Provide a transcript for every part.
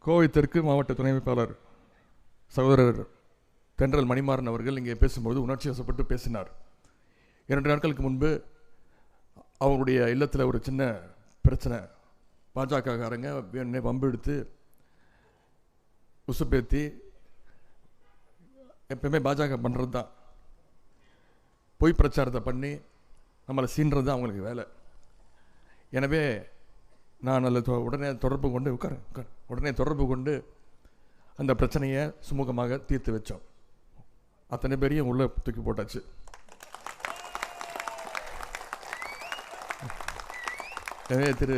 கோவை தெற்கு மாவட்ட துணை அமைப்பாளர் சகோதரர் தென்றல் மணிமாறன் அவர்கள் இங்கே பேசும்போது உணர்ச்சி வசப்பட்டு பேசினார். இரண்டு நாட்களுக்கு முன்பு அவருடைய இல்லத்தில் ஒரு சின்ன பிரச்சனை. பாஜகக்காரங்க வேணுனே பம்பு எடுத்து உசுப்பேத்தி எப்பயுமே பாஜக பண்ணுறது தான் பொய் பிரச்சாரத்தை பண்ணி நம்மளை சீன்றது தான் அவங்களுக்கு வேலை. எனவே நான் அதில் தொ- உடனே தொடர்பு கொண்டு உட்காரேன் உட்காரேன் உடனே தொடர்பு கொண்டு அந்த பிரச்சனையை சுமூகமாக தீர்த்து வச்சோம். அத்தனை பேரையும் உள்ளே தூக்கி போட்டாச்சு. எனவே திரு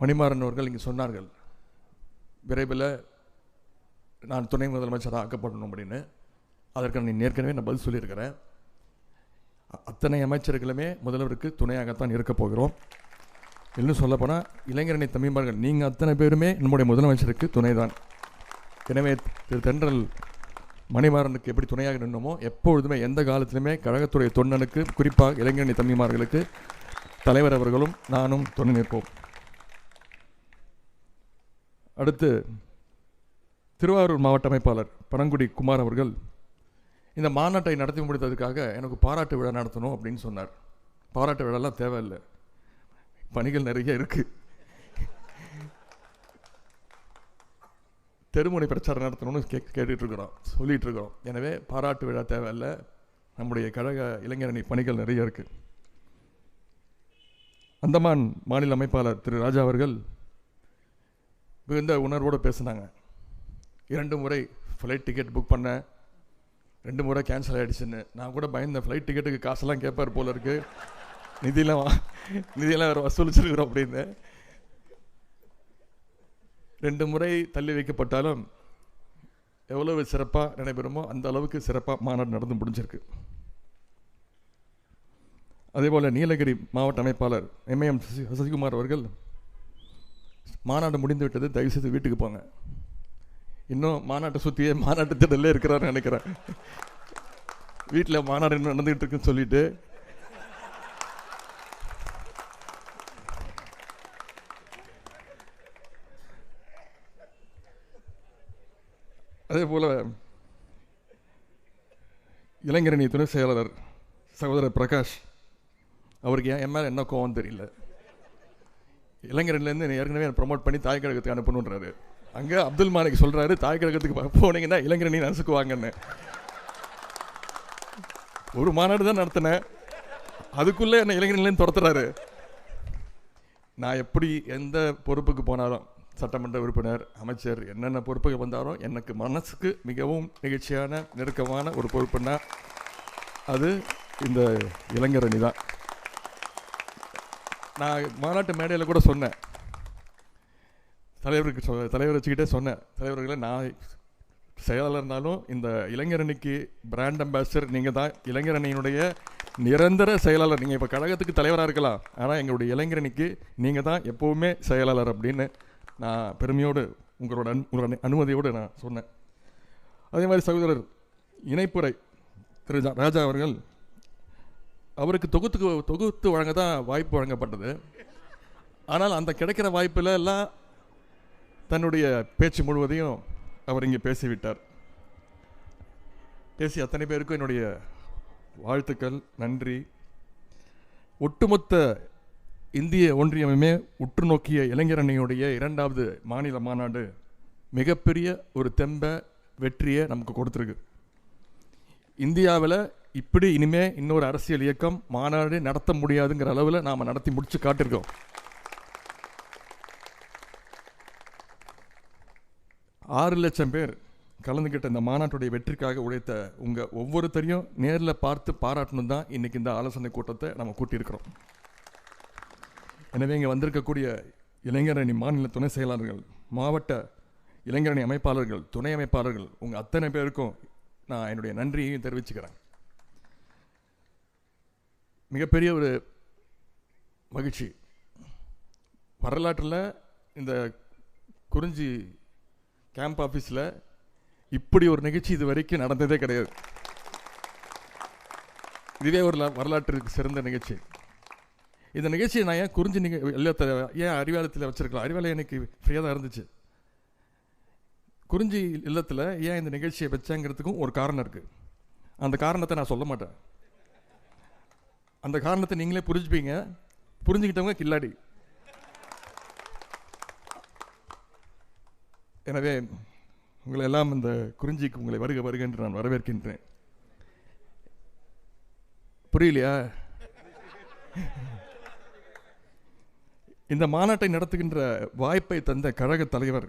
மணிமாறன் அவர்கள் இங்கே சொன்னார்கள் விரைவில் நான் துணை முதலமைச்சராக ஆக்கப்படணும் அப்படின்னு. அதற்கு நான் ஏற்கனவே நான் பதில் சொல்லியிருக்கிறேன். அத்தனை அமைச்சர்களுமே முதல்வருக்கு துணையாகத்தான் இருக்கப் போகிறோம். இன்னும் சொல்லப்போனால் இளைஞரணி தம்பிமார்கள் நீங்கள் அத்தனை பேருமே நம்முடைய முதலமைச்சருக்கு துணைதான். எனவே திரு தென்றல் மணிமாறனுக்கு எப்படி துணையாக நின்னோமோ எப்பொழுதுமே எந்த காலத்திலுமே கழகத்துடைய தொண்டனுக்கு குறிப்பாக இளைஞரணி தம்பிமார்களுக்கு தலைவர் அவர்களும் நானும் துணை நிற்போம். அடுத்து திருவாரூர் மாவட்ட அமைப்பாளர் பனங்குடி குமார் அவர்கள் இந்த மாநாட்டை நடத்தி முடித்ததுக்காக எனக்கு பாராட்டு விழா நடத்தணும் அப்படின்னு சொன்னார். பாராட்டு விழாலாம் தேவையில்லை. பணிகள் நிறைய இருக்குது தெருமுனை பிரச்சாரம் நடத்தணும்னு கே கேட்டுட்டு சொல்லிகிட்ருக்கிறோம் எனவே பாராட்டு விழா தேவையில்லை. நம்முடைய கழக இளைஞரணி பணிகள் நிறைய இருக்குது அந்தமான் மாநில அமைப்பாளர் திரு ராஜா அவர்கள் மிகுந்த உணர்வோடு பேசினாங்க. இரண்டு முறை ஃப்ளைட் டிக்கெட் புக் பண்ணேன் ரெண்டு முறை கேன்சல் ஆகிடுச்சுன்னு நான் கூட பயந்தேன். ஃப்ளைட் டிக்கெட்டுக்கு காசெல்லாம் கேட்பார் போல இருக்குது நிதியெல்லாம் வா- நிதியெல்லாம் வேறு வசூலிச்சிருக்கிறோம் அப்படின்னு. ரெண்டு முறை தள்ளி வைக்கப்பட்டாலும் எவ்வளவு சிறப்பாக நடைபெறுமோ அந்த அளவுக்கு சிறப்பாக மாநாடு நடந்து முடிஞ்சிருக்கு. அதேபோல் நீலகிரி மாவட்ட அமைப்பாளர் எம்ஏஎம் சசி சசிகுமார் அவர்கள் மாநாடு முடிந்து விட்டது தயவுசெய்து வீட்டுக்கு போங்க. இன்னும் மாநாட்டை சுற்றியே மாநாட்டு திட்டத்திலே இருக்கிறாருன்னு நினைக்கிறேன். வீட்டில் மாநாடு இன்னும் நடந்துகிட்டு இருக்குன்னு சொல்லிட்டு அதே போல் இளைஞரணி துணை செயலாளர் சகோதரர் பிரகாஷ் அவருக்கு ஏன் என் மேலே என்ன கோவம் தெரியல. இளைஞர்லேருந்து ஏற்கனவே ப்ரமோட் பண்ணி தாய் கழகத்துக்கு அனுப்பணுன்றாரு. அங்கே அப்துல் மாலிக் சொல்கிறாரு தாய் கழகத்துக்கு போனீங்கன்னா இளைஞரணி நசுக்குவாங்கன்னு. ஒரு மாநாடு தான் நடத்தினேன். அதுக்குள்ளே என்னை இளைஞர்லேருந்து துரத்துறாரு. நான் எப்படி எந்த பொறுப்புக்கு போனாலும் சட்டமன்ற உறுப்பினர் அமைச்சர் என்னென்ன பொறுப்புக்கு வந்தாலும் எனக்கு மனசுக்கு மிகவும் நிகழ்ச்சியான நெருக்கமான ஒரு பொறுப்புன்னா அது இந்த இளைஞரணி தான். நான் மாநாட்டு மேடையில் கூட சொன்னேன். தலைவருக்கு சொ தலைவர் வச்சுக்கிட்டே சொன்னேன். தலைவர்களை நான் செயலாளர் இருந்தாலும் இந்த இளைஞரணிக்கு பிராண்ட் அம்பாசிடர் நீங்கள் தான். இளைஞரணியினுடைய நிரந்தர செயலாளர். நீங்கள் இப்போ கழகத்துக்கு தலைவராக இருக்கலாம். ஆனால் எங்களுடைய இளைஞரணிக்கு நீங்கள் தான் எப்போவுமே செயலாளர் அப்படின்னு நான் பெருமையோடு உங்களோட அன் உங்களோட அனுமதியோடு நான் சொன்னேன். அதே மாதிரி சகோதரர் இணைப்புரை திரு ராஜா அவர்கள் அவருக்கு தொகுத்து தொகுத்து வழங்க தான் வாய்ப்பு வழங்கப்பட்டது. ஆனால் அந்த கிடைக்கிற வாய்ப்பில் எல்லாம் தன்னுடைய பேச்சு முழுவதையும் அவர் இங்கே பேசிவிட்டார். பேசி அத்தனை பேருக்கும் என்னுடைய வாழ்த்துக்கள் நன்றி. ஒட்டுமொத்த இந்திய ஒன்றியமே உற்று நோக்கிய இளைஞரணியுடைய இரண்டாவது மாநில மாநாடு மிகப்பெரிய ஒரு தெம்ப வெற்றியை நமக்கு கொடுத்துருக்கு. இந்தியாவில் இப்படி இனிமே இன்னொரு அரசியல் இயக்கம் மாநாடு நடத்த முடியாதுங்கிற அளவில் நாம் நடத்தி முடித்து காட்டியிருக்கோம் ஆறு லட்சம் பேர் கலந்துக்கிட்ட இந்த மாநாட்டுடைய வெற்றிக்காக உழைத்த உங்கள் ஒவ்வொருத்தரையும் நேரில் பார்த்து பாராட்டணும் தான் இன்றைக்கி இந்த ஆலோசனை கூட்டத்தை நம்ம கூட்டியிருக்கிறோம். எனவே இங்கே வந்திருக்கக்கூடிய இளைஞரணி மாநில துணை செயலாளர்கள் மாவட்ட இளைஞரணி அமைப்பாளர்கள் துணை அமைப்பாளர்கள் உங்கள் அத்தனை பேருக்கும் நான் என்னுடைய நன்றியையும் தெரிவிச்சுக்கிறேன். மிகப்பெரிய ஒரு மகிழ்ச்சி. வரலாற்றில் இந்த குறிஞ்சி கேம்ப் ஆஃபீஸில் இப்படி ஒரு நிகழ்ச்சி இது வரைக்கும் நடந்ததே கிடையாது. இதுவே ஒரு வரலாற்றுக்கு சிறந்த நிகழ்ச்சி. இந்த நிகழ்ச்சியை நான் ஏன் குறிஞ்சி நிக இல்லத்தை ஏன் அறிவாலயத்தில் வச்சிருக்கலாம்? அறிவாலயம் எனக்கு ஃப்ரீயாக தான் இருந்துச்சு. குறிஞ்சி இல்லத்தில் ஏன் இந்த நிகழ்ச்சியை வச்சாங்கிறதுக்கும் ஒரு காரணம் இருக்குது அந்த காரணத்தை நான் சொல்ல மாட்டேன். அந்த காரணத்தை நீங்களே புரிஞ்சுப்பீங்க. புரிஞ்சுக்கிட்டவங்க கில்லாடி. எனவே உங்களை எல்லாம் இந்த குறிஞ்சிக்கு உங்களை வருக வருக என்று நான் வரவேற்கின்றேன். புரியலையா? இந்த மாநாட்டை நடத்துகின்ற வாய்ப்பை தந்த கழக தலைவர்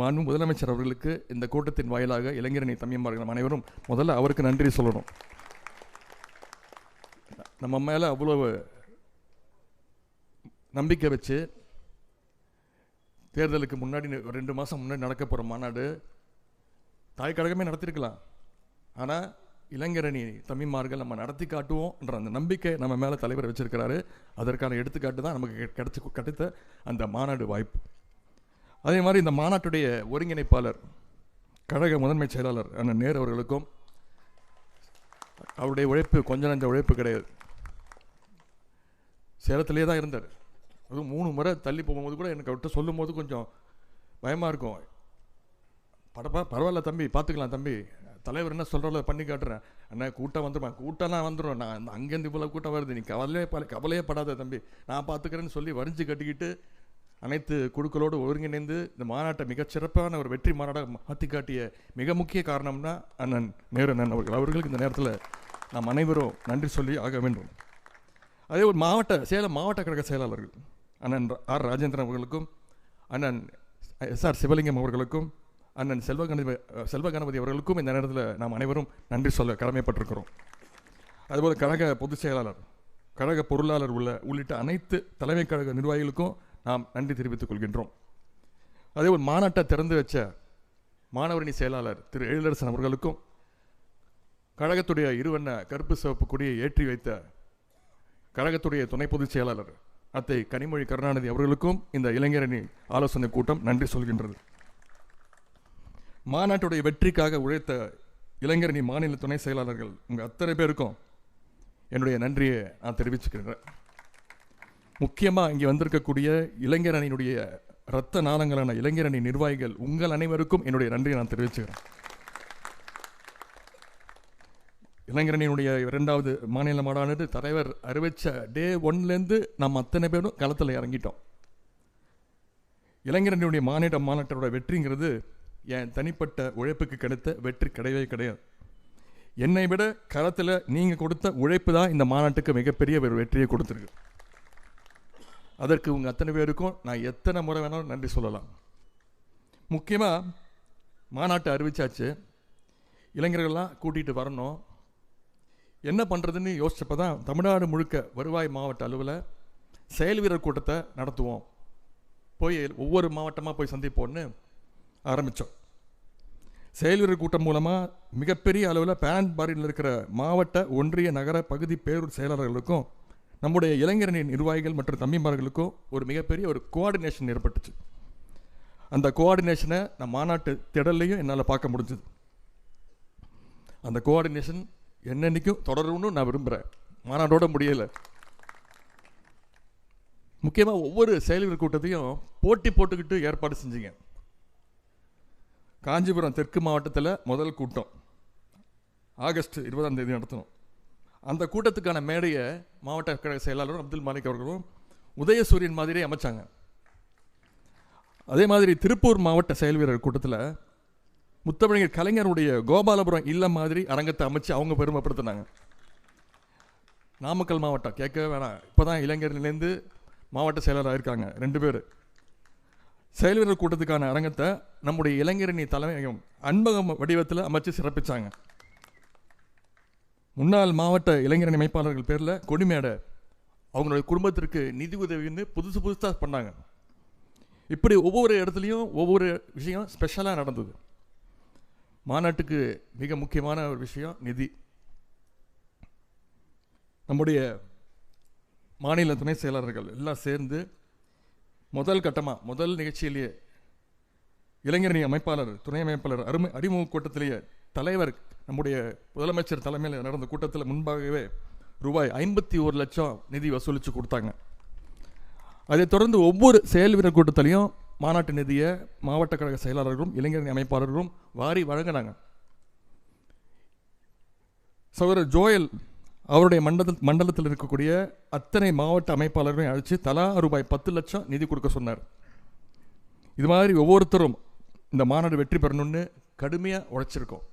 மாண்பு முதலமைச்சர் அவர்களுக்கு இந்த கூட்டத்தின் வாயிலாக இளைஞரணி தம்பியமார்கள் அனைவரும் முதல்ல அவருக்கு நன்றி சொல்லணும். நம்ம மேலே அவ்வளவு நம்பிக்கை வச்சு தேர்தலுக்கு முன்னாடி ரெண்டு மாதம் முன்னாடி நடக்க போகிற மாநாடு தாய் கழகமே நடத்திருக்கலாம். ஆனால் இளைஞரணி தமிழ்மார்கள் நம்ம நடத்தி காட்டுவோம்ன்ற அந்த நம்பிக்கை நம்ம மேலே தலைவர் வச்சுருக்கிறாரு. அதற்கான எடுத்துக்காட்டு தான் நமக்கு கிடைச்சி கிடைத்த அந்த மாநாடு வாய்ப்பு. அதே மாதிரி இந்த மாநாட்டுடைய ஒருங்கிணைப்பாளர் கழக முதன்மை செயலாளர் அண்ணன் நேரு அவர்களுக்கும் அவருடைய உழைப்பு கொஞ்சம் நஞ்ச உழைப்பு கிடையாது. சேலத்திலே தான் இருந்தார். அதுவும் மூணு முறை தள்ளி போகும்போது கூட எனக்கு அவர்கிட்ட சொல்லும்போது கொஞ்சம் பயமாக இருக்கும். படப்பா பரவாயில்ல தம்பி பார்த்துக்கலாம் தம்பி. தலைவர் என்ன சொல்கிறத பண்ணி காட்டுறேன். அண்ணா கூட்டம் வந்துருமா? கூட்டம்லாம் வந்துடும் நான் அங்கேருந்து இவ்வளோ கூட்டம் வருது. நீ கவலையே பட கவலையே படாத தம்பி. நான் பார்த்துக்கிறேன்னு சொல்லி வரிஞ்சு கட்டிக்கிட்டு அனைத்து குழுக்களோடு ஒருங்கிணைந்து இந்த மாநாட்டை மிகச்சிறப்பான ஒரு வெற்றி மாநாடாக மாற்றி காட்டிய மிக முக்கிய காரணம்னா அண்ணன் நேரு அண்ணன் அவர்கள். அவர்களுக்கு இந்த நேரத்தில் நாம் அனைவரும் நன்றி சொல்லி ஆக வேண்டும். அதே ஒரு மாவட்ட சேலம் மாவட்ட கழக செயலாளர்கள் அண்ணன் ஆர். ராஜேந்திரன் அவர்களுக்கும் அண்ணன் எஸ். ஆர். சிவலிங்கம் அவர்களுக்கும் அண்ணன் செல்வ கணபதி செல்வ கணபதி அவர்களுக்கும் இந்த நேரத்தில் நாம் அனைவரும் நன்றி சொல்ல கடமைப்பட்டிருக்கிறோம். அதுபோல் கழக பொதுச் செயலாளர் கழக பொருளாளர் உள்ள உள்ளிட்ட அனைத்து தலைமை கழக நிர்வாகிகளுக்கும் நாம் நன்றி தெரிவித்துக் கொள்கின்றோம். அதே மாநாட்டை திறந்து வச்ச மாணவரணி செயலாளர் திரு எழிலரசன் அவர்களுக்கும் கழகத்துடைய இருவண்ண கருப்பு சிவப்பு கொடியை ஏற்றி வைத்த கழகத்துடைய துணை பொதுச் செயலாளர் அத்தை கனிமொழி கருணாநிதி அவர்களுக்கும் இந்த இளைஞரணி ஆலோசனை கூட்டம் நன்றி சொல்கின்றது. மாநாட்டுடைய வெற்றிக்காக உழைத்த இளைஞரணி மாநில துணை செயலாளர்கள் உங்கள் அத்தனை பேருக்கும் என்னுடைய நன்றியை நான் தெரிவிச்சுக்கிறேன். முக்கியமாக இங்கே வந்திருக்கக்கூடிய இளைஞரணியினுடைய இரத்த நாளங்களான இளைஞரணி நிர்வாகிகள் உங்கள் அனைவருக்கும் என்னுடைய நன்றியை நான் தெரிவிச்சுக்கிறேன். இளைஞரணியினுடைய இரண்டாவது மாநில மாடானது தலைவர் அறிவித்த டே ஒன்லேருந்து நம்ம அத்தனை பேரும் களத்தில் இறங்கிட்டோம். இளைஞரணியுடைய மாநில மாநாட்டோட வெற்றிங்கிறது என் தனிப்பட்ட உழைப்புக்கு கிடைத்த வெற்றி கிடையவே கிடையாது. என்னை விட களத்தில் நீங்கள் கொடுத்த உழைப்பு தான் இந்த மாநாட்டுக்கு மிகப்பெரிய ஒரு வெற்றியை கொடுத்துருக்கு. அதற்கு உங்கள் அத்தனை பேருக்கும் நான் எத்தனை முறை வேணாலும் நன்றி சொல்லலாம். முக்கியமாக மாநாட்டை அறிவிச்சாச்சு. இளைஞர்கள்லாம் கூட்டிகிட்டு வரணும். என்ன பண்ணுறதுன்னு யோசிச்சப்போ தான் தமிழ்நாடு முழுக்க வருவாய் மாவட்ட அளவில் செயல் வீரர் கூட்டத்தை நடத்துவோம். போய் ஒவ்வொரு மாவட்டமாக போய் சந்திப்போம்னு ஆரம்பித்தோம் செயல்வீரர் கூட்டம் மூலமாக மிகப்பெரிய அளவில் பேன் பாரியில் இருக்கிற மாவட்ட ஒன்றிய நகர பகுதி பேரூர் செயலாளர்களுக்கும் நம்முடைய இளைஞரணி நிர்வாகிகள் மற்றும் தம்பிமார்களுக்கும் ஒரு மிகப்பெரிய ஒரு கோஆர்டினேஷன் ஏற்பட்டுச்சு. அந்த கோஆர்டினேஷனை நான் மாநாட்டு திடல்லையும் என்னால் பார்க்க முடிஞ்சுது. அந்த கோஆர்டினேஷன் என்னென்னைக்கும் தொடரும்னு நான் விரும்புகிறேன் மாநாட்டோட முடியலை. முக்கியமாக ஒவ்வொரு செயல்கள் கூட்டத்தையும் போட்டி போட்டுக்கிட்டு ஏற்பாடு செஞ்சீங்க. காஞ்சிபுரம் தெற்கு மாவட்டத்தில் முதல் கூட்டம். ஆகஸ்ட் இருபதாம் தேதி நடத்தணும். அந்த கூட்டத்துக்கான மேடையை மாவட்ட கழக செயலாளரும் அப்துல் மாலிக் அவர்களும் உதயசூரியன் மாதிரியே அமைச்சாங்க. அதே மாதிரி திருப்பூர் மாவட்ட செயல் வீரர் கூட்டத்தில் முத்தமிழர் கலைஞருடைய கோபாலபுரம் இல்லம் மாதிரி அரங்கத்தை அமைச்சு அவங்க பெருமைப்படுத்தினாங்க. நாமக்கல் மாவட்டம் கேட்கவே வேணாம். இப்போ தான் இளைஞர்லேருந்து மாவட்ட செயலராக இருக்காங்க ரெண்டு பேர். செயல் வீரர் கூட்டத்துக்கான அரங்கத்தை நம்முடைய இளைஞரணி தலைமையகம் அன்பகம் வடிவத்தில் அமைச்சு சிறப்பிச்சாங்க. முன்னாள் மாவட்ட இளைஞரணி அமைப்பாளர்கள் பேரில் கொடிமேடை அவங்களுடைய குடும்பத்திற்கு நிதி உதவின்னு புதுசு புதுசாக பண்ணாங்க. இப்படி ஒவ்வொரு இடத்துலையும் ஒவ்வொரு விஷயம் ஸ்பெஷலாக நடந்தது. மாநாட்டுக்கு மிக முக்கியமான ஒரு விஷயம் நிதி. நம்முடைய மாநில துணை செயலாளர்கள் எல்லாம் சேர்ந்து முதல் கட்டமாக முதல் நிகழ்ச்சியிலேயே இளைஞரணி அமைப்பாளர் துணை அமைப்பாளர் அருமை அறிமுக கூட்டத்திலேயே தலைவர் நம்முடைய முதலமைச்சர் தலைமையில் நடந்த கூட்டத்தில் முன்பாகவே ரூபாய் ஐம்பத்தி ஒரு லட்சம் நிதி வசூலித்து கொடுத்தாங்க. அதைத் தொடர்ந்து ஒவ்வொரு செயல் வீரர் கூட்டத்திலையும் மாநாட்டு நிதியை மாவட்ட கழக செயலாளர்களும் இளைஞரணி அமைப்பாளர்களும் வாரி வழங்கினாங்க. சகோதரர் ஜோயல் அவருடைய மண்டல மண்டலத்தில் இருக்கக்கூடிய அத்தனை மாவட்ட அமைப்பாளர்களையும் அழைச்சி தலா ரூபாய் பத்து லட்சம் நிதி கொடுக்க சொன்னார். இது மாதிரி ஒவ்வொருத்தரும் இந்த மாநாடு வெற்றி பெறணும்னு கடுமையாக உழைச்சிருக்கோம்.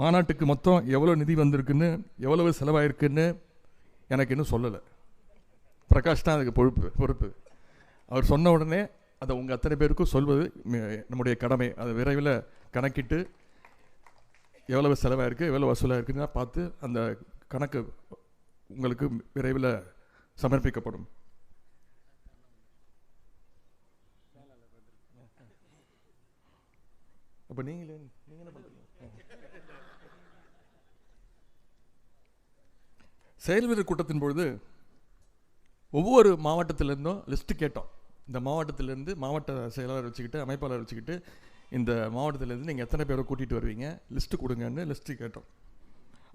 மாநாட்டுக்கு மொத்தம் எவ்வளோ நிதி வந்திருக்குன்னு எவ்வளவு செலவாயிருக்குன்னு எனக்கு இன்னும் சொல்லலை. பிரகாஷ் தான் அதுக்கு பொறுப்பு பொறுப்பு. அவர் சொன்ன உடனே அதை உங்கள் அத்தனை பேருக்கும் சொல்வது நம்முடைய கடமை. அதை விரைவில் கணக்கிட்டு எவ்வளவு செலவாயிருக்கு எவ்வளோ வசூலாக இருக்குன்னு பார்த்து அந்த கணக்கு உங்களுக்கு விரைவில் சமர்ப்பிக்கப்படும். அப்போ நீங்களே நீங்கள் என்ன பண்ணுறீங்க செயல் வீரர் கூட்டத்தின் பொழுது ஒவ்வொரு மாவட்டத்திலேருந்தும் லிஸ்ட்டு கேட்டோம். இந்த மாவட்டத்திலேருந்து மாவட்ட செயலாளர் வச்சுக்கிட்டு அமைப்பாளர் வச்சுக்கிட்டு இந்த மாவட்டத்திலேருந்து நீங்கள் எத்தனை பேரை கூட்டிகிட்டு வருவீங்க? லிஸ்ட்டு கொடுங்கன்னு லிஸ்ட்டு கேட்டோம்.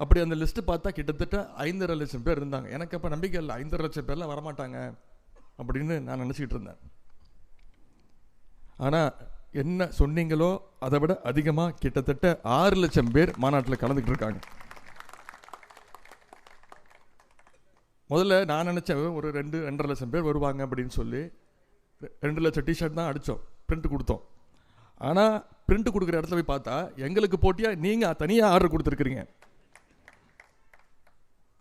அப்படி அந்த லிஸ்ட்டு பார்த்தா கிட்டத்தட்ட ஐந்தரை லட்சம் பேர் இருந்தாங்க. எனக்கு அப்போ நம்பிக்கை இல்லை. ஐந்தரை லட்சம் பேர்லாம் வரமாட்டாங்க அப்படின்னு நான் நினச்சிக்கிட்டு இருந்தேன். ஆனால் என்ன சொன்னீங்களோ அதை விட அதிகமாக கிட்டத்தட்ட ஆறு லட்சம் பேர் மாநாட்டில் கலந்துக்கிட்டு இருக்காங்க. முதல்ல நான் நினச்சேன் ஒரு ரெண்டு ரெண்டரை லட்சம் பேர் வருவாங்க அப்படின்னு சொல்லி. ரெண்டு லட்சம் டிஷர்ட் தான் அடித்தோம் பிரிண்ட் கொடுத்தோம். ஆனால் பிரிண்ட் கொடுக்குற இடத்துல போய் பார்த்தா எங்களுக்கு போட்டியாக நீங்கள் தனியாக ஆர்டர் கொடுத்துருக்குறீங்க.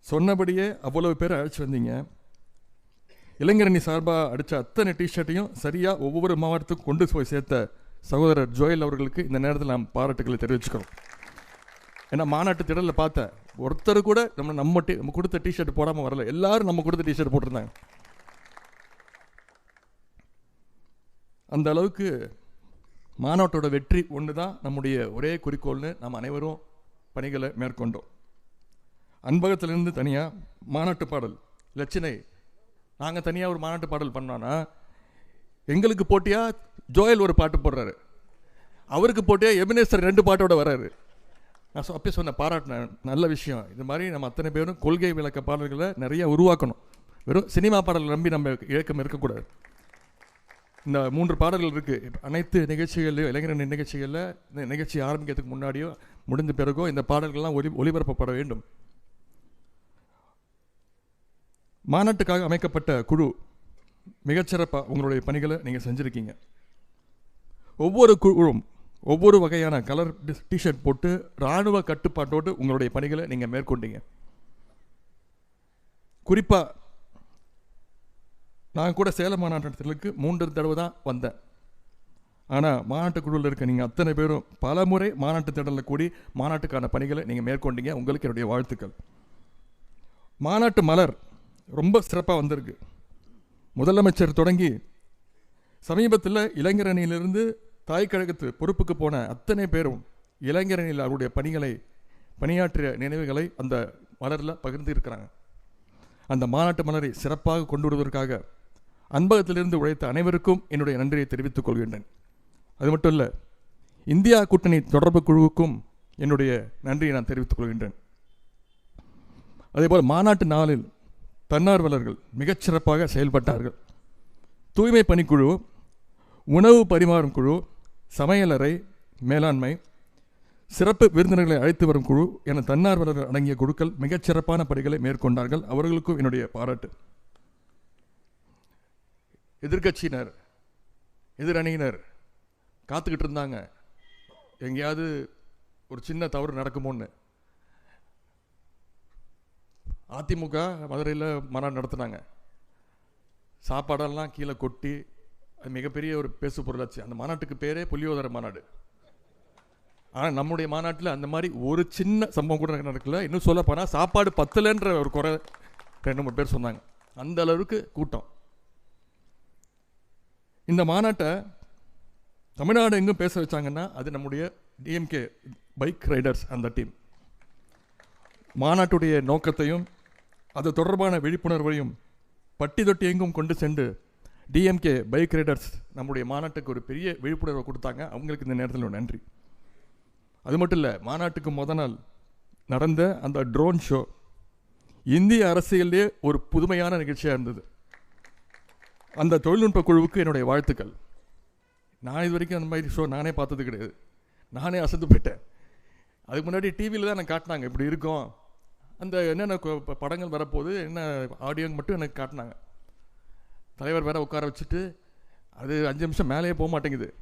சொன்னபடியே அவ்வளவு பேர் அழைச்சி வந்தீங்க. இளைஞரணி சார்பாக அடித்த அத்தனை டிஷர்ட்டையும் சரியாக ஒவ்வொரு மாவட்டத்துக்கும் கொண்டு போய் சேர்த்த சகோதரர் ஜோயல் அவர்களுக்கு இந்த நேரத்தில் நாம் பாராட்டுகளை தெரிவிச்சுக்கிறோம். ஏன்னா மாநாட்டு திடலில் பார்த்தேன் ஒருத்தர் கூட நம்ம நம்ம டி நம்ம கொடுத்த டிஷர்ட் போடாமல் வரல. எல்லாரும் நம்ம கொடுத்த டிஷர்ட் போட்டிருந்தாங்க. அந்த அளவுக்கு மாநாட்டோட வெற்றி ஒன்று தான் நம்முடைய ஒரே குறிக்கோள்னு நாம் அனைவரும் பணிகளை மேற்கொண்டோம். அன்பகத்திலிருந்து தனியாக மாநாட்டு பாடல் லட்சணை நாங்கள் தனியாக ஒரு மாநாட்டு பாடல் பண்ணோன்னா எங்களுக்கு போட்டியாக ஜோயல் ஒரு பாட்டு போடுறாரு. அவருக்கு போட்டியாக எபினேஸ்வர் ரெண்டு பாட்டோட வர்றாரு. நான் அப்பயே சொன்ன பாராட்டினேன் நல்ல விஷயம். இது மாதிரி நம்ம அத்தனை பேரும் கொள்கை விளக்க பாடல்களை நிறைய உருவாக்கணும். வெறும் சினிமா பாடல் நம்பி நம்ம இயக்கம் இருக்கக்கூடாது. இந்த மூன்று பாடல்கள் இருக்குது அனைத்து நிகழ்ச்சிகள்லையும் இளைஞரின் நிகழ்ச்சிகளில் இந்த நிகழ்ச்சி ஆரம்பிக்கிறதுக்கு முன்னாடியோ முடிந்த பிறகோ இந்த பாடல்கள்லாம் ஒலி ஒளிபரப்பப்பட வேண்டும். மாநாட்டுக்காக அமைக்கப்பட்ட குழு மிகச்சிறப்பாக உங்களுடைய பணிகளை நீங்கள் செஞ்சுருக்கீங்க. ஒவ்வொரு குழுவும் ஒவ்வொரு வகையான கலர் டிஷர்ட் போட்டு இராணுவ கட்டுப்பாட்டோடு உங்களுடைய பணிகளை நீங்கள் மேற்கொண்டீங்க. குறிப்பாக நான் கூட சேலம் மாநாட்டத்திற்கு மூன்று தடவை தான் வந்தேன். ஆனால் மாநாட்டு குழுவில் இருக்க நீங்கள் அத்தனை பேரும் பல முறை மாநாட்டு திடலில் கூடி மாநாட்டுக்கான பணிகளை நீங்கள் மேற்கொண்டீங்க. உங்களுக்கு என்னுடைய வாழ்த்துக்கள். மாநாட்டு மலர் ரொம்ப சிறப்பாக வந்திருக்கு. முதலமைச்சர் தொடங்கி சமீபத்தில் இளைஞரணியிலிருந்து தாய் கழகத்து பொறுப்புக்கு போன அத்தனை பேரும் இளைஞரணியில் அவருடைய பணிகளை பணியாற்றிய நினைவுகளை அந்த மலரில் பகிர்ந்து இருக்கிறாங்க. அந்த மாநாட்டு மலரை சிறப்பாக கொண்டு வருவதற்காக அன்பகத்திலிருந்து உழைத்த அனைவருக்கும் என்னுடைய நன்றியை தெரிவித்துக் கொள்கின்றேன். அது மட்டும் இல்லை இந்தியா கூட்டணி தொடர்பு குழுவுக்கும் என்னுடைய நன்றியை நான் தெரிவித்துக் கொள்கின்றேன். அதேபோல் மாநாட்டு நாளில் தன்னார்வலர்கள் மிகச்சிறப்பாக செயல்பட்டார்கள். தூய்மை பணிக்குழு உணவு பரிமாறும் குழு சமையலறை மேலாண்மை சிறப்பு விருந்தினர்களை அழைத்து வரும் குழு என தன்னார்வலர்கள் அடங்கிய குழுக்கள் மிகச்சிறப்பான பணிகளை மேற்கொண்டார்கள். அவர்களுக்கும் என்னுடைய பாராட்டு. எதிர்க்கட்சியினர் எதிரணியினர் காத்துக்கிட்டு இருந்தாங்க. எங்கேயாவது ஒரு சின்ன தவறு நடக்குமோன்னு. அதிமுக மதுரையில் மாநாடு நடத்துனாங்க. சாப்பாடெல்லாம் கீழே கொட்டி அது மிகப்பெரிய ஒரு பேசு பொருளாச்சு. அந்த மாநாட்டுக்கு பேரே புலியோதர மாநாடு. ஆனால் நம்முடைய மாநாட்டில் அந்த மாதிரி ஒரு சின்ன சம்பவம் கூட நடக்கல. இன்னும் சொல்ல போனால் சாப்பாடு பத்தலைன்ற ஒரு குறை ரெண்டு மூணு பேர் சொன்னாங்க. அந்த அளவுக்கு கூட்டம். இந்த மாநாட்டை தமிழ்நாடு எங்கும் பேச வச்சாங்கன்னா அது நம்முடைய டிஎம்கே பைக் ரைடர்ஸ் அந்த டீம் மாநாட்டுடைய நோக்கத்தையும் அது தொடர்பான விழிப்புணர்வையும் பட்டி தொட்டி எங்கும் கொண்டு சென்று டிஎம்கே பைக் ரைடர்ஸ் நம்முடைய மாநாட்டுக்கு ஒரு பெரிய விழிப்புணர்வை கொடுத்தாங்க. அவங்களுக்கு இந்த நேரத்தில் நன்றி. அது மட்டும் இல்லை மாநாட்டுக்கு முத நாள் நடந்த அந்த ட்ரோன் ஷோ இந்திய அரசியலே ஒரு புதுமையான நிகழ்ச்சியாக இருந்தது. அந்த தொழில்நுட்ப குழுவுக்கு என்னுடைய வாழ்த்துக்கள். நான் இது வரைக்கும் அந்த மாதிரி ஷோ நானே பார்த்தது கிடையாது. நானே அசந்து போயிட்டேன். அதுக்கு முன்னாடி டிவியில் தான் எனக்கு காட்டினாங்க இப்படி இருக்கும். அந்த என்னென்ன ப- படங்கள் வரப்போகுது என்ன ஆடியோங்க மட்டும் எனக்கு காட்டினாங்க. தலைவர் வேற உட்கார வச்சுட்டு அது அஞ்சு நிமிஷம் மேலேயே போக மாட்டேங்குது.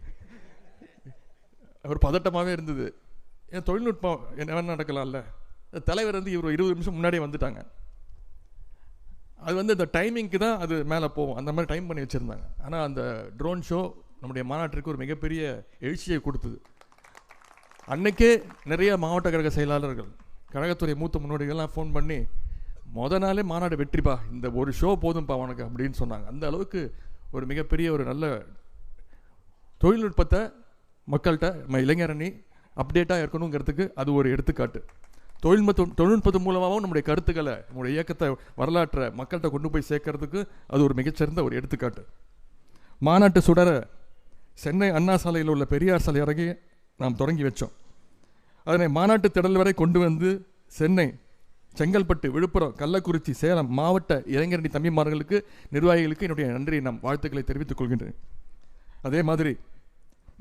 ஒரு பதட்டமாகவே இருந்தது. ஏன் தொழில்நுட்பம் என்ன நடக்கலாம்ல? தலைவர் வந்து இவர் இருபது நிமிஷம் முன்னாடியே வந்துட்டாங்க. அது வந்து இந்த டைமிங்க்கு தான் அது மேலே போகும். அந்த மாதிரி டைம் பண்ணி வச்சுருந்தாங்க. ஆனால் அந்த ட்ரோன் ஷோ நம்முடைய மாநாட்டிற்கு ஒரு மிகப்பெரிய எழுச்சியை கொடுத்தது. அன்னைக்கே நிறைய மாவட்ட கழக செயலாளர்கள் கழகத்துறை மூத்த முன்னோடிகள்லாம் ஃபோன் பண்ணி முத நாளே மாநாடு வெற்றிப்பா. இந்த ஒரு ஷோ போதும்ப்பா உனக்கு அப்படின்னு சொன்னாங்க. அந்த அளவுக்கு ஒரு மிகப்பெரிய ஒரு நல்ல தொழில்நுட்பத்தை மக்கள்கிட்ட நம்ம இளைஞரணி அப்டேட்டாக இருக்கணுங்கிறதுக்கு அது ஒரு எடுத்துக்காட்டு. தொழில்நுட்ப தொழில்நுட்பத்து மூலமாகவும் நம்முடைய கருத்துக்களை நம்முடைய இயக்கத்தை வரலாற்றை மக்கள்கிட்ட கொண்டு போய் சேர்க்கறதுக்கு அது ஒரு மிகச்சிறந்த ஒரு எடுத்துக்காட்டு. மாநாட்டு சுடர சென்னை அண்ணா சாலையில் உள்ள பெரியார் சாலை இறங்கி நாம் தொடங்கி வச்சோம். அதனை மாநாட்டு திடல் வரை கொண்டு வந்து சென்னை செங்கல்பட்டு விழுப்புரம் கள்ளக்குறிச்சி சேலம் மாவட்ட இளைஞரணி தம்பிமார்களுக்கு நிர்வாகிகளுக்கு என்னுடைய நன்றி நாம் வாழ்த்துக்களை தெரிவித்துக் கொள்கின்றேன். அதே மாதிரி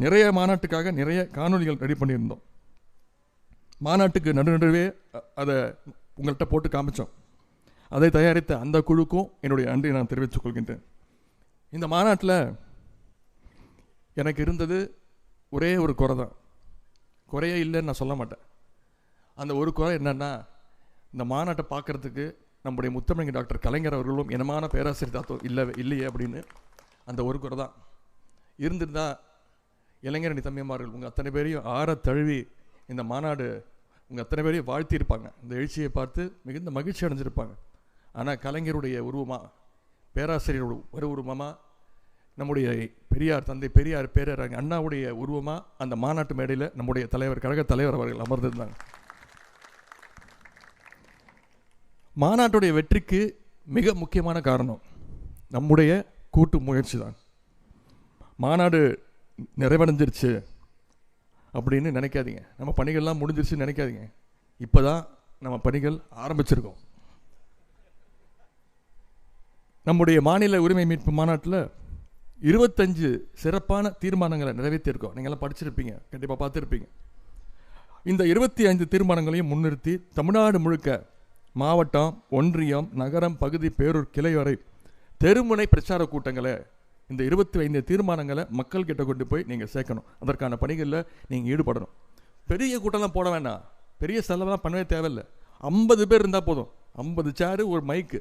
நிறைய மாநாட்டுக்காக நிறைய காணொளிகள் ரெடி பண்ணியிருந்தோம். மாநாட்டுக்கு நடுநடுவே அதை உங்கள்கிட்ட போட்டு காமிச்சோம். அதை தயாரித்த அந்த குழுக்கும் என்னுடைய நன்றி நான் தெரிவித்துக் கொள்கின்றேன். இந்த மாநாட்டில் எனக்கு இருந்தது ஒரே ஒரு குறை தான். குறையே இல்லைன்னு நான் சொல்ல மாட்டேன். அந்த ஒரு குறை என்னென்னா இந்த மாநாட்டை பார்க்கறதுக்கு நம்முடைய முத்தமிழ் டாக்டர் கலைஞர் அவர்களும் இனமான பேராசிரியர் தாத்தோ இல்லை இல்லையே அப்படின்னு அந்த ஒரு குறை தான். இருந்திருந்தால் இளைஞரணி தம்பிமார்கள் உங்கள் அத்தனை பேரையும் ஆற தழுவி இந்த மாநாடு உங்கள் அத்தனை பேரையும் வாழ்த்தியிருப்பாங்க. இந்த எழுச்சியை பார்த்து மிகுந்த மகிழ்ச்சி அடைஞ்சிருப்பாங்க. ஆனால் கலைஞருடைய உருவமாக பேராசிரியரோட ஒரு உருவமாக நம்முடைய பெரியார் தந்தை பெரியார் பேரர் அண்ணாவுடைய உருவமாக அந்த மாநாட்டு மேடையில் நம்முடைய தலைவர் கழக தலைவர் அவர்கள் அமர்ந்திருந்தாங்க. மாநாட்டுடைய வெற்றிக்கு மிக முக்கியமான காரணம் நம்முடைய கூட்டு முயற்சி தான். மாநாடு நிறைவடைஞ்சிருச்சு. அப்படின்னு நினைக்காதீங்க. நம்ம பணிகள்லாம் முடிஞ்சிருச்சுன்னு நினைக்காதீங்க. இப்போ தான் நம்ம பணிகள் ஆரம்பிச்சிருக்கோம். நம்முடைய மாநில உரிமை மீட்பு மாநாட்டில் இருபத்தஞ்சு சிறப்பான தீர்மானங்களை நிறைவேற்றியிருக்கோம் நீங்களாம் படிச்சிருப்பீங்க. கண்டிப்பாக பார்த்துருப்பீங்க. இந்த இருபத்தி ஐந்து தீர்மானங்களையும் முன்னிறுத்தி தமிழ்நாடு முழுக்க மாவட்டம் ஒன்றியம் நகரம் பகுதி பேரூர் கிளை வரை தெருமுனை பிரச்சார கூட்டங்களை இந்த இருபத்தி ஐந்து தீர்மானங்களை மக்கள் கிட்ட கொண்டு போய் நீங்கள் சேர்க்கணும். அதற்கான பணிகளில் நீங்கள் ஈடுபடணும். பெரிய கூட்டம்லாம் போட வேண்டாம். பெரிய செலவெல்லாம் பண்ணவே தேவையில்லை. ஐம்பது பேர் இருந்தால் போதும். ஐம்பது சேரு ஒரு மைக்கு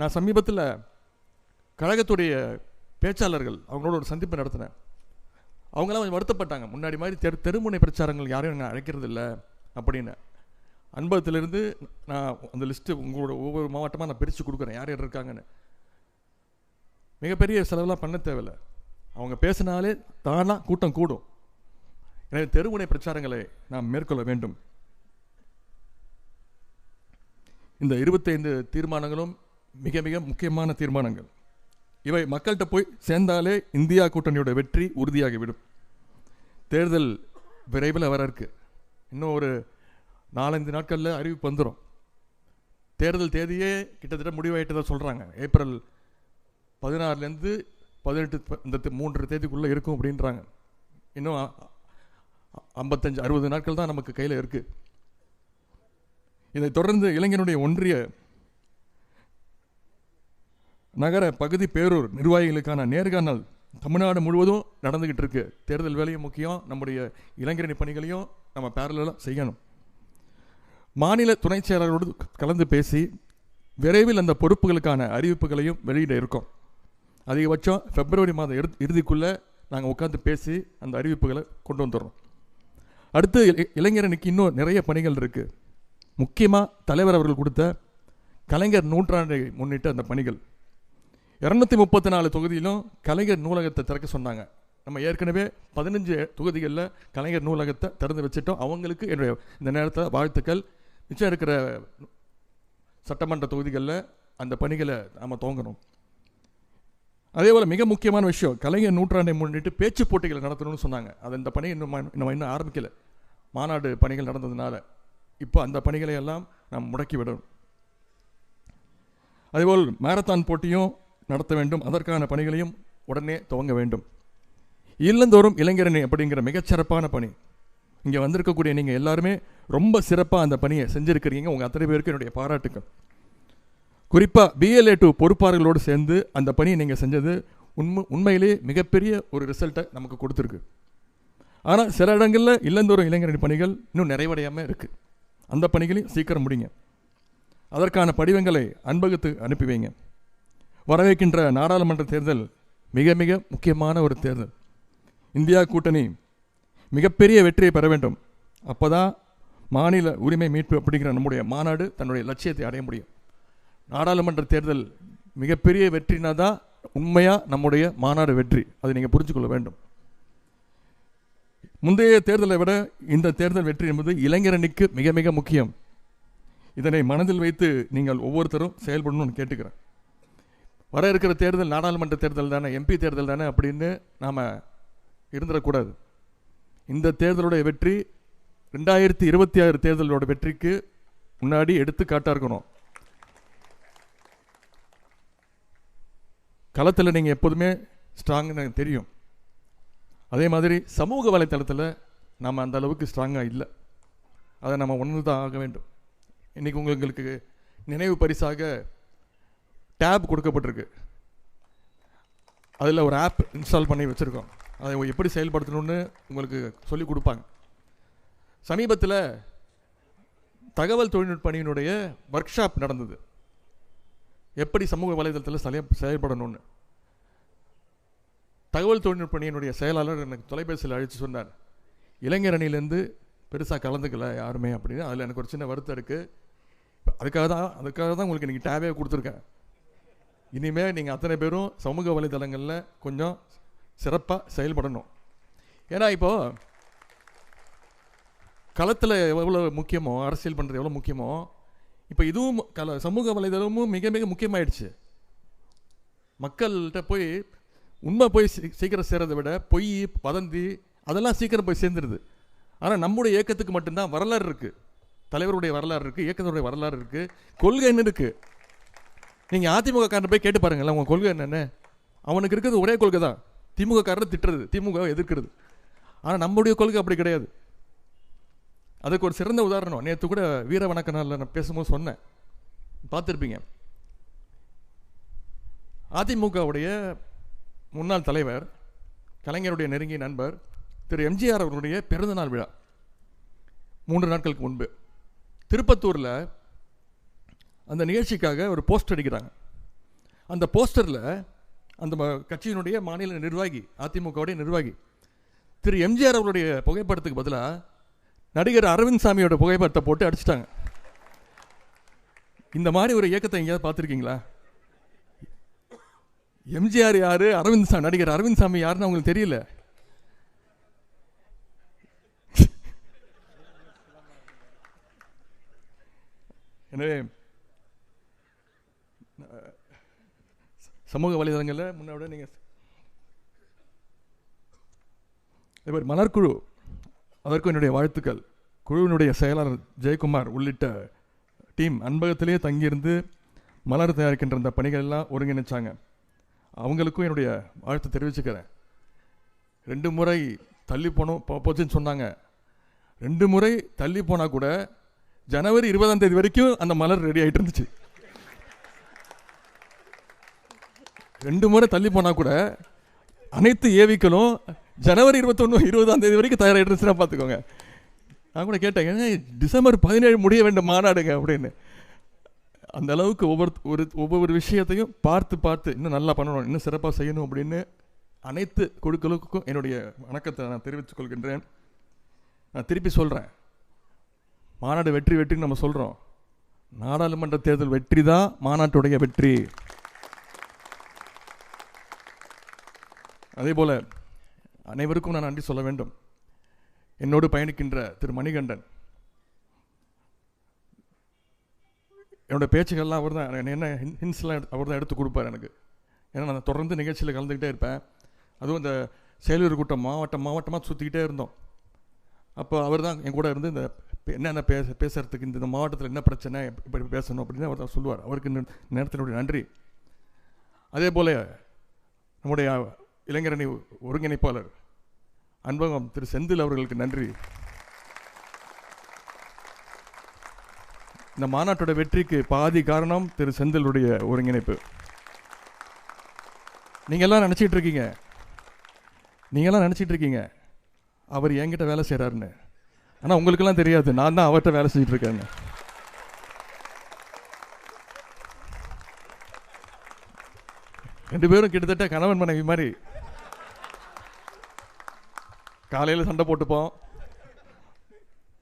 நான் சமீபத்தில் கழகத்துடைய பேச்சாளர்கள் அவங்களோட ஒரு சந்திப்பு நடத்தினேன். அவங்களாம் கொஞ்சம் வருத்தப்பட்டாங்க. முன்னாடி மாதிரி தெரு தெருமுனை பிரச்சாரங்கள் யாரையும் நான் அழைக்கிறது இல்லை அப்படின்னு. அன்பகத்திலிருந்து நான் அந்த லிஸ்ட்டு உங்களோட ஒவ்வொரு மாவட்டமாக நான் பிரித்து கொடுக்குறேன். யார் யார் இருக்காங்கன்னு. மிகப்பெரிய செலவெல்லாம் பண்ண தேவையில்லை. அவங்க பேசினாலே தானாக கூட்டம் கூடும். எனவே தெருமுனை பிரச்சாரங்களை நாம் மேற்கொள்ள வேண்டும். இந்த இருபத்தைந்து தீர்மானங்களும் மிக மிக முக்கியமான தீர்மானங்கள். இவை மக்கள்கிட்ட போய் சேர்ந்தாலே இந்தியா கூட்டணியோட வெற்றி உறுதியாகிவிடும். தேர்தல் விரைவில் வர இருக்கு இன்னும் ஒரு நாலஞ்சு நாட்களில் அறிவிப்பு வந்துடும் தேர்தல் தேதியே கிட்டத்தட்ட முடிவாயிட்டதா சொல்கிறாங்க ஏப்ரல் பதினாறுலேருந்து பதினெட்டு இந்த மூன்று தேதிக்குள்ளே இருக்கும் அப்படின்றாங்க. இன்னும் ஐம்பத்தஞ்சு அறுபது நாட்கள் தான் நமக்கு கையில் இருக்குது இதைத் தொடர்ந்து இளைஞனுடைய ஒன்றிய நகர பகுதி பேரூர் நிர்வாகிகளுக்கான நேர்காணல் தமிழ்நாடு முழுவதும் நடந்துக்கிட்டு இருக்கு. தேர்தல் வேலையும் முக்கியம். நம்முடைய இளைஞரணி பணிகளையும் நம்ம பேரலாக செய்யணும். மாநில துணைச் செயலாளரோடு கலந்து பேசி விரைவில் அந்த பொறுப்புகளுக்கான அறிவிப்புகளையும் வெளியிட இருக்கோம். அதிகபட்சம் பிப்ரவரி மாதம் இறு இறுதிக்குள்ளே நாங்கள் உட்காந்து பேசி அந்த அறிவிப்புகளை கொண்டு வந்துடுறோம். அடுத்து இளைஞரனுக்கு இன்னும் நிறைய பணிகள் இருக்குது முக்கியமாக தலைவர் அவர்கள் கொடுத்த கலைஞர் நூற்றாண்டை முன்னிட்டு அந்த பணிகள். இரநூத்தி முப்பத்தி நாலு தொகுதியிலும் கலைஞர் நூலகத்தை திறக்க சொன்னாங்க. நம்ம ஏற்கனவே பதினஞ்சு தொகுதிகளில் கலைஞர் நூலகத்தை திறந்து வச்சுட்டோம். அவங்களுக்கு என்னுடைய இந்த நேரத்தில் வாழ்த்துக்கள். மிச்சம் இருக்கிற சட்டமன்ற தொகுதிகளில் அந்த பணிகளை நாம் துவங்கணும். அதே போல் மிக முக்கியமான விஷயம் கலைஞர் நூற்றாண்டை முன்னிட்டு பேச்சு போட்டிகளை நடத்தணும்னு சொன்னாங்க. அது இந்த பணி இன்னும் இன்னும் நம்ம இன்னும் ஆரம்பிக்கலை. மாநாடு பணிகள் நடந்ததுனால இப்போ அந்த பணிகளை எல்லாம் நாம் முடக்கி விடணும். அதேபோல் மாரத்தான் போட்டியும் நடத்த வேண்டும். அதற்கான பணிகளையும் உடனே துவங்க வேண்டும். இல்லந்தோறும் இளைஞரணி அப்படிங்கிற மிகச்சிறப்பான பணி. இங்கே வந்திருக்கக்கூடிய நீங்கள் எல்லாருமே ரொம்ப சிறப்பாக அந்த பணியை செஞ்சுருக்கிறீங்க. உங்கள் அத்தனை பேருக்கு என்னுடைய பாராட்டுக்கள். குறிப்பாக பிஎல்ஏ டூ பொறுப்பாளர்களோடு சேர்ந்து அந்த பணியை நீங்கள் செஞ்சது உண்மை உண்மையிலே மிகப்பெரிய ஒரு ரிசல்ட்டை நமக்கு கொடுத்துருக்கு. ஆனால் சில இடங்களில் இல்லந்தோறும் இளைஞரணி பணிகள் இன்னும் நிறைவடையாமல் இருக்குது அந்த பணிகளையும் சீக்கிரம் முடிங்க. அதற்கான படிவங்களை அன்பகத்து அனுப்பி வைங்க. வரவேற்கின்ற நாடாளுமன்ற தேர்தல் மிக மிக முக்கியமான ஒரு தேர்தல். இந்தியா கூட்டணி மிகப்பெரிய வெற்றியை பெற வேண்டும். அப்பதான் மாநில உரிமை மீட்பு அப்படிங்கிற நம்முடைய மாநாடு தன்னுடைய லட்சியத்தை அடைய முடியும். நாடாளுமன்ற தேர்தல் மிகப்பெரிய வெற்றினா தான் உண்மையாக நம்முடைய மாநாடு வெற்றி? அதை நீங்கள் புரிஞ்சுக்கொள்ள வேண்டும். முந்தைய தேர்தலை விட இந்த தேர்தல் வெற்றி என்பது இளைஞரணிக்கு மிக மிக முக்கியம். இதனை மனதில் வைத்து நீங்கள் ஒவ்வொருத்தரும் செயல்படணும்னு கேட்டுக்கிறேன். வர இருக்கிற தேர்தல் நாடாளுமன்ற தேர்தல் தானே எம்பி தேர்தல் தானே அப்படின்னு நாம் இருந்துடக்கூடாது. இந்த தேர்தலுடைய வெற்றி ரெண்டாயிரத்தி இருபத்தி ஆறு தேர்தலோட வெற்றிக்கு முன்னாடி எடுத்துக்காட்டாக இருக்கணும். களத்தில் நீங்கள் எப்போதுமே ஸ்ட்ராங்னு எனக்கு தெரியும். அதே மாதிரி சமூக வலைத்தளத்தில் நம்ம அந்த அளவுக்கு ஸ்ட்ராங்காக இல்லை. அதை நம்ம உணர்ந்து தான் ஆக வேண்டும். இன்றைக்கி உங்களுக்கு நினைவு பரிசாக டேப் கொடுக்கப்பட்டிருக்கு. அதில் ஒரு ஆப் இன்ஸ்டால் பண்ணி வச்சுருக்கோம். அதை எப்படி செயல்படுத்தணும்னு உங்களுக்கு சொல்லி கொடுப்பாங்க. சமீபத்தில் தகவல் தொழில்நுட்ப பணியினுடைய ஒர்க் ஷாப் நடந்தது. எப்படி சமூக வலைதளத்தில் சல செயல்படணும்னு. தகவல் தொழில்நுட்ப என்னுடைய செயலாளர் எனக்கு தொலைபேசியில் அழைச்சி சொன்னார். இளைஞர் அணியிலேருந்து பெருசாக கலந்துக்கல யாருமே அப்படின்னு. அதில் எனக்கு ஒரு சின்ன வருத்தம் இருக்குது அதுக்காக தான் அதுக்காக தான் உங்களுக்கு இன்றைக்கி டேபே கொடுத்துருக்கேன். இனிமேல் நீங்கள் அத்தனை பேரும் சமூக வலைதளங்களில் கொஞ்சம் சிறப்பாக செயல்படணும். ஏன்னா இப்போது களத்தில் எவ்வளோ முக்கியமோ அரசியல் பண்ணுறது எவ்வளோ முக்கியமோ இப்போ இதுவும் கல சமூக வலைதளமும் மிக மிக முக்கியமாயிடுச்சு. மக்கள்கிட்ட போய் உண்மை போய் சீ- சீக்கிரம் சேர்றதை விட பொய் வதந்தி அதெல்லாம் சீக்கிரம் போய் சேர்ந்துருது. ஆனால் நம்முடைய இயக்கத்துக்கு மட்டும்தான் வரலாறு இருக்குது தலைவருடைய வரலாறு இருக்குது இயக்கத்துடைய வரலாறு இருக்குது கொள்கை என்ன இருக்குது நீங்கள் அதிமுக காரன் போய் கேட்டு பாருங்களேன் உங்கள் கொள்கை என்னென்ன. அவனுக்கு இருக்கிறது ஒரே கொள்கை தான் திமுக காரரை திட்டுறது திமுக எதிர்க்கிறது. ஆனால் நம்முடைய கொள்கை அப்படி கிடையாது. அதுக்கு ஒரு சிறந்த உதாரணம். நேற்று கூட வீர வணக்க நாளில் நான் பேசும்போது சொன்னேன். பார்த்துருப்பீங்க. அதிமுகவுடைய முன்னாள் தலைவர் கலைஞருடைய நெருங்கிய நண்பர் திரு. எம்ஜிஆர் அவர்களுடைய பிறந்தநாள் விழா. மூன்று நாட்களுக்கு முன்பு. திருப்பத்தூரில் அந்த நிகழ்ச்சிக்காக ஒரு போஸ்டர் அடிக்கிறாங்க. அந்த போஸ்டரில் அந்த ம- கட்சியினுடைய மாநில நிர்வாகி அதிமுகவுடைய நிர்வாகி திரு. எம்ஜிஆர் அவருடைய புகைப்படத்துக்கு பதிலாக நடிகர் அரவிந்த் சாமியோட புகைப்படத்தை போட்டு அடிச்சிட்டாங்க. இந்த மாதிரி ஒரு இயக்கத்தை எங்கேயாவது பார்த்துருக்கீங்களா? எம்ஜிஆர் யாரு? அரவிந்த் சாமி நடிகர் அரவிந்த் சாமி யாருன்னு அவங்களுக்கு தெரியல. எனவே சமூக வலைதளங்களில் முன்னோட விட நீங்கள் இதே மாதிரி மலர்குழு. அதற்கும் என்னுடைய வாழ்த்துக்கள். குழுவினுடைய செயலாளர் ஜெயக்குமார் உள்ளிட்ட டீம் அன்பகத்திலேயே தங்கியிருந்து மலர் தயாரிக்கின்ற அந்த பணிகள் எல்லாம் ஒருங்கிணைச்சாங்க. அவங்களுக்கும் என்னுடைய வாழ்த்து தெரிவிச்சுக்கிறேன். ரெண்டு முறை தள்ளி போனோம் போச்சுன்னு சொன்னாங்க. ரெண்டு முறை தள்ளி போனால் கூட ஜனவரி இருபதாம் தேதி வரைக்கும் அந்த மலர் ரெடி ஆகிட்டு இருந்துச்சு. ரெண்டு முறை தள்ளி போனால் கூட அனைத்து ஏவிக்களும் ஜனவரி இருபத்தொன்று இருபதாம் தேதி வரைக்கும் தயாராகிட்டு இருந்துச்சுன்னா பார்த்துக்கோங்க. நான் கூட கேட்டேன் டிசம்பர் பதினேழு முடிய வேண்டும் மாநாடுங்க அப்படின்னு. அந்த அளவுக்கு ஒவ்வொரு ஒரு ஒவ்வொரு விஷயத்தையும் பார்த்து பார்த்து இன்னும் நல்லா பண்ணணும் இன்னும் சிறப்பாக செய்யணும் அப்படின்னு அனைத்து குழுக்களுக்கும் என்னுடைய வணக்கத்தை நான் தெரிவித்துக் கொள்கின்றேன். நான் திருப்பி சொல்கிறேன் மாநாடு வெற்றி வெற்றின்னு நம்ம சொல்கிறோம் நாடாளுமன்ற தேர்தல் வெற்றி தான் மாநாட்டுடைய வெற்றி. அதே போல் அனைவருக்கும் நான் நன்றி சொல்ல வேண்டும். என்னோடு பயணிக்கின்ற திரு மணிகண்டன். என்னோட பேச்சுகள்லாம் அவர் தான் என்ன ஹின்ஸ்லாம் அவர் தான் எடுத்து கொடுப்பார் எனக்கு. ஏன்னா நான் தொடர்ந்து நிகழ்ச்சியில் கலந்துக்கிட்டே இருப்பேன். அதுவும் இந்த செயலூர் கூட்டம் மாவட்டம் மாவட்டமாக சுற்றிக்கிட்டே இருந்தோம். அப்போ அவர் தான் என் கூட இருந்து இந்த என்னென்ன பேச பேசுகிறதுக்கு இந்த இந்த மாவட்டத்தில் என்ன பிரச்சனை இப்படி பேசணும் அப்படின்னு அவர் தான் சொல்லுவார். அவருக்கு நேரத்தினுடைய நன்றி. அதே போல நம்முடைய இளைஞரணி ஒருங்கிணைப்பாளர் அன்பகம் திரு செந்தில் அவர்களுக்கு நன்றி. இந்த மாநாட்டோட வெற்றிக்கு பாதி காரணம் திரு செந்திலுடைய ஒருங்கிணைப்பு. நீங்கள்லாம் எல்லாம் இருக்கீங்க நீங்கள்லாம் நினச்சிட்டு இருக்கீங்க அவர் என்கிட்ட வேலை செய்கிறாருன்னு ஆனால் உங்களுக்கெல்லாம் தெரியாது. நான் தான் அவர்கிட்ட வேலை செஞ்சுட்டு இருக்கேன்னு ரெண்டு பேரும் கிட்டத்தட்ட கணவன் மனைவி மாதிரி காலையில் சண்டை போட்டுப்போம்.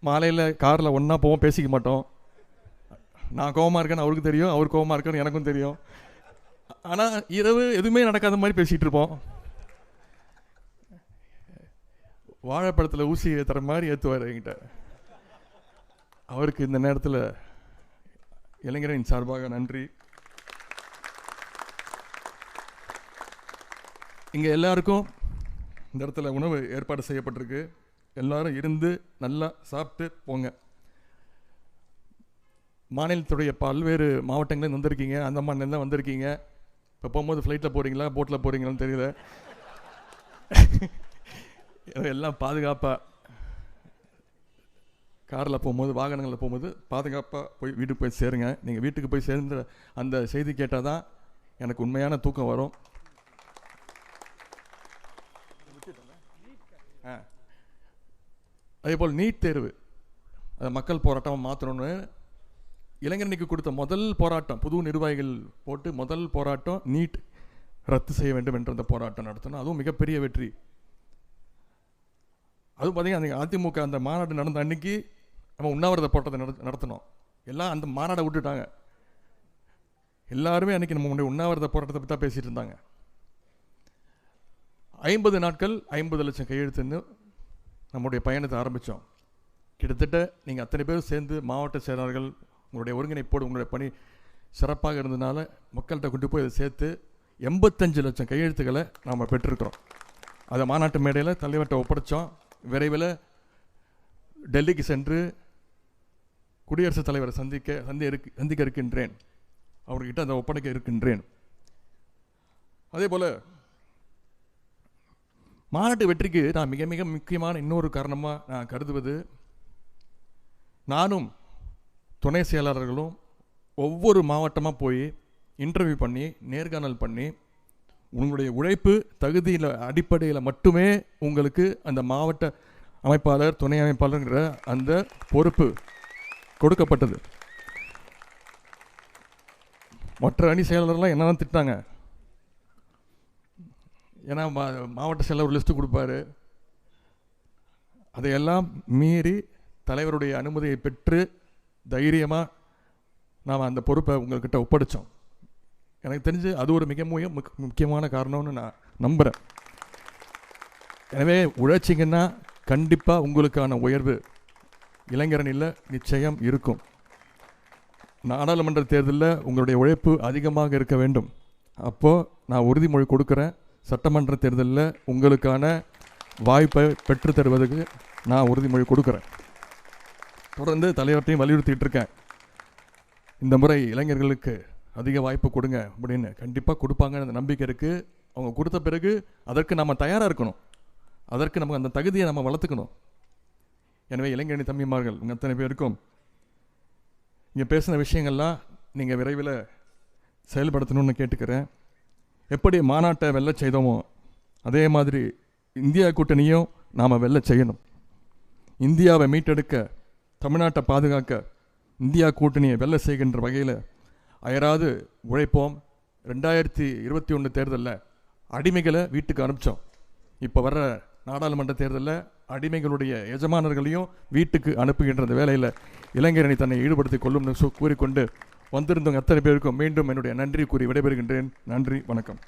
மாலையில் காரில் ஒன்றா போவோம் பேசிக்க மாட்டோம். நான் கோவமாக இருக்கேன்னு அவருக்கு தெரியும் அவர் கோவமாக இருக்கேன்னு எனக்கும் தெரியும். ஆனால் இரவு எதுவுமே நடக்காத மாதிரி பேசிகிட்டு இருப்போம். வாழைப்பழத்தில் ஊசி ஏற்றுற மாதிரி ஏற்றுவார் என்கிட்ட. அவருக்கு இந்த நேரத்தில் இளைஞரின் சார்பாக நன்றி. இங்கே எல்லாருக்கும் இந்த இடத்துல உணவு ஏற்பாடு செய்யப்பட்டிருக்கு. எல்லாரும் இருந்து நல்லா சாப்பிட்டு போங்க. மாநிலத்துடைய பல்வேறு மாவட்டங்களில் வந்திருக்கீங்க. மாநிலம் தான் வந்திருக்கீங்க. இப்போ போகும்போது ஃப்ளைட்டில் போகிறீங்களா போட்டில் போகிறீங்களான்னு தெரியல. எல்லாம் பாதுகாப்பாக காரில் போகும்போது வாகனங்களில் போகும்போது பாதுகாப்பாக போய் வீட்டுக்கு போய் சேருங்க. நீங்கள் வீட்டுக்கு போய் சேர்ந்து அந்த செய்தி கேட்டால் தான் எனக்கு உண்மையான தூக்கம் வரும். அதே போல் நீட் தேர்வு. அதை மக்கள் போராட்டமாக மாற்றணும்னு இளைஞரணிக்கு கொடுத்த முதல் போராட்டம் புது நிர்வாகிகள் போட்டு முதல் போராட்டம் நீட் ரத்து செய்ய வேண்டும் என்ற அந்த போராட்டம் நடத்தணும். அதுவும் மிகப்பெரிய வெற்றி. அதுவும் பார்த்தீங்கன்னா அதிமுக அந்த மாநாடு நடந்த அன்னைக்கு நம்ம உண்ணாவிரத போராட்டத்தை நட நடத்தினோம். எல்லாம் அந்த மாநாடை விட்டுட்டாங்க. எல்லாருமே அன்னைக்கு நம்ம உண்ணாவிரத போராட்டத்தை பற்றி தான் பேசிகிட்டு இருந்தாங்க. ஐம்பது நாட்கள் ஐம்பது லட்சம் கையெழுத்துன்னு நம்முடைய பயணத்தை ஆரம்பித்தோம் கிட்டத்தட்ட நீங்கள் அத்தனை பேரும் சேர்ந்து மாவட்ட செயலாளர்கள் உங்களுடைய ஒருங்கிணைப்போடு உங்களுடைய பணி சிறப்பாக இருந்ததுனால மக்கள்கிட்ட கொண்டு போய் அதை சேர்த்து எண்பத்தஞ்சு லட்சம் கையெழுத்துக்களை நாம் பெற்றிருக்கிறோம். அதை மாநாட்டு மேடையில் தலைவர்கிட்ட ஒப்படைச்சோம். விரைவில் டெல்லிக்கு சென்று குடியரசுத் தலைவரை சந்திக்க சந்தி இருக்கு சந்திக்க இருக்கின்றேன். அவர்கிட்ட அதை ஒப்படைக்க இருக்கின்றேன். அதே போல் மாநாட்டு வெற்றிக்கு நான் மிக மிக முக்கியமான இன்னொரு காரணமாக நான் கருதுவது நானும் துணை செயலாளர்களும் ஒவ்வொரு மாவட்டமாக போய் இன்டர்வியூ பண்ணி நேர்காணல் பண்ணி உங்களுடைய உழைப்பு தகுதியில் அடிப்படையில் மட்டுமே உங்களுக்கு அந்த மாவட்ட அமைப்பாளர் துணை அமைப்பாளருங்கிற அந்த பொறுப்பு கொடுக்கப்பட்டது. மற்ற அணி செயலாளர்லாம் என்னென்ன திட்டாங்க? ஏன்னா மா- மாவட்ட செயலர் ஒரு லிஸ்ட்டு கொடுப்பாரு. அதையெல்லாம் மீறி தலைவருடைய அனுமதியை பெற்று தைரியமாக நாம் அந்த பொறுப்பை உங்கள்கிட்ட ஒப்படைச்சோம். எனக்கு தெரிஞ்சு அது ஒரு மிக முக்கிய முக்- முக்கியமான காரணம்னு நான் நம்புகிறேன் எனவே உழைச்சிங்கன்னா கண்டிப்பாக உங்களுக்கான உயர்வு. இளைஞரணியில் நிச்சயம் இருக்கும். நாடாளுமன்ற தேர்தலில் உங்களுடைய உழைப்பு அதிகமாக இருக்க வேண்டும். அப்போது நான் உறுதிமொழி கொடுக்குறேன். சட்டமன்ற தேர்தலில் உங்களுக்கான வாய்ப்பை பெற்று தருவதற்கு நான் உறுதிமொழி கொடுக்குறேன். தொடர்ந்து தலைவர்கிட்டையும் வலியுறுத்திட்டு இருக்கேன் இந்த முறை இளைஞர்களுக்கு அதிக வாய்ப்பு கொடுங்க அப்படின்னு கண்டிப்பாக கொடுப்பாங்கன்னு அந்த நம்பிக்கை இருக்குது அவங்க கொடுத்த பிறகு அதற்கு நம்ம தயாராக இருக்கணும். அதற்கு நமக்கு அந்த தகுதியை நம்ம வளர்த்துக்கணும். எனவே இளைஞரணி தம்பிமார்கள் உங்கள் அத்தனை பேருக்கும் இங்கே பேசின விஷயங்கள்லாம் நீங்கள் விரைவில் செயல்படுத்தணும்னு கேட்டுக்கிறேன். எப்படி மாநாட்டை வெல்ல செய்தோமோ அதே மாதிரி இந்தியா கூட்டணியும் நாம் வெல்ல செய்யணும். இந்தியாவை மீட்டெடுக்க தமிழ்நாட்டை பாதுகாக்க இந்தியா கூட்டணியை வெல்ல செய்கின்ற வகையில் அயராது உழைப்போம். ரெண்டாயிரத்தி இருபத்தி ஒன்று தேர்தலில் அடிமைகளை வீட்டுக்கு அனுப்பிச்சோம். இப்போ வர்ற நாடாளுமன்ற தேர்தலில் அடிமைகளுடைய எஜமானர்களையும் வீட்டுக்கு அனுப்புகின்ற அந்த வேலையில் இளைஞரணி தன்னை ஈடுபடுத்திக் கொள்ளும்னு சு- கூறிக்கொண்டு வந்திருந்தவங்க அத்தனை பேருக்கும் மீண்டும் என்னுடைய நன்றி கூறி விடைபெறுகின்றேன். நன்றி வணக்கம்.